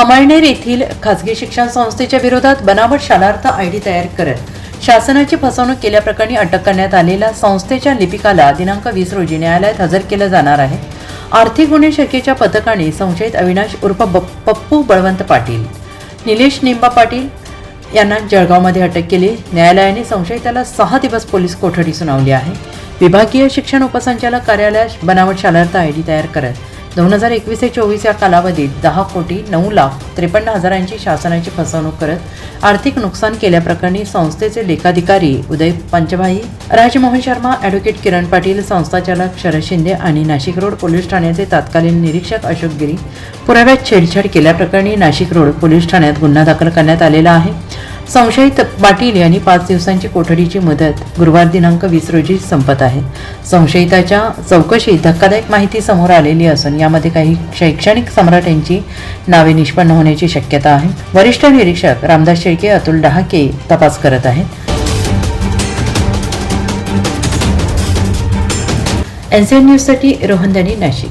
अमळनेर येथील खासगी शिक्षण संस्थेच्या विरोधात बनावट शालार्थ आयडी तयार करत शासनाची फसवणूक केल्याप्रकरणी अटक करण्यात आलेल्या संस्थेच्या लिपिकाला दिनांक वीस रोजी न्यायालयात हजर केलं जाणार आहे. आर्थिक गुन्हे शाखेच्या पथकाने संशयित अविनाश उर्फ पप्पू बळवंत पाटील निलेश निंबा पाटील यांना जळगावमध्ये अटक केली. न्यायालयाने संशयिताला सहा दिवस पोलीस कोठडी सुनावली आहे. विभागीय शिक्षण उपसंचालक कार्यालयात बनावट शालार्थ आय डी तयार करत दोन हजार एकवीस ते चोवीस या कालावधीत दहा कोटी नऊ लाख त्रेपन्न हजारांची शासनाची फसवणूक करत आर्थिक नुकसान केल्याप्रकरणी संस्थेचे लेखाधिकारी उदय पंचभाई राजमोहन शर्मा ॲडव्होकेट किरण पाटील संस्थाचालक शरद शिंदे आणि नाशिक रोड पोलीस ठाण्याचे तत्कालीन निरीक्षक अशोक गिरी पुराव्यात छेडछाड केल्याप्रकरणी नाशिक रोड पोलीस ठाण्यात गुन्हा दाखल करण्यात आलेला आहे. संशयित पाटील यांनी पाच दिवसांची कोठडीची मुदत गुरुवार दिनांक वीस रोजी संपत आहे. संशयिताच्या चौकशीत धक्कादायक माहिती समोर आलेली असून यामध्ये काही शैक्षणिक सम्राट यांची नावे निष्पन्न होण्याची शक्यता आहे. वरिष्ठ निरीक्षक रामदास शेळके अतुल डहाके तपास करत आहेत. एनसीएन न्यूजसाठी रोहन दनी नाशिक.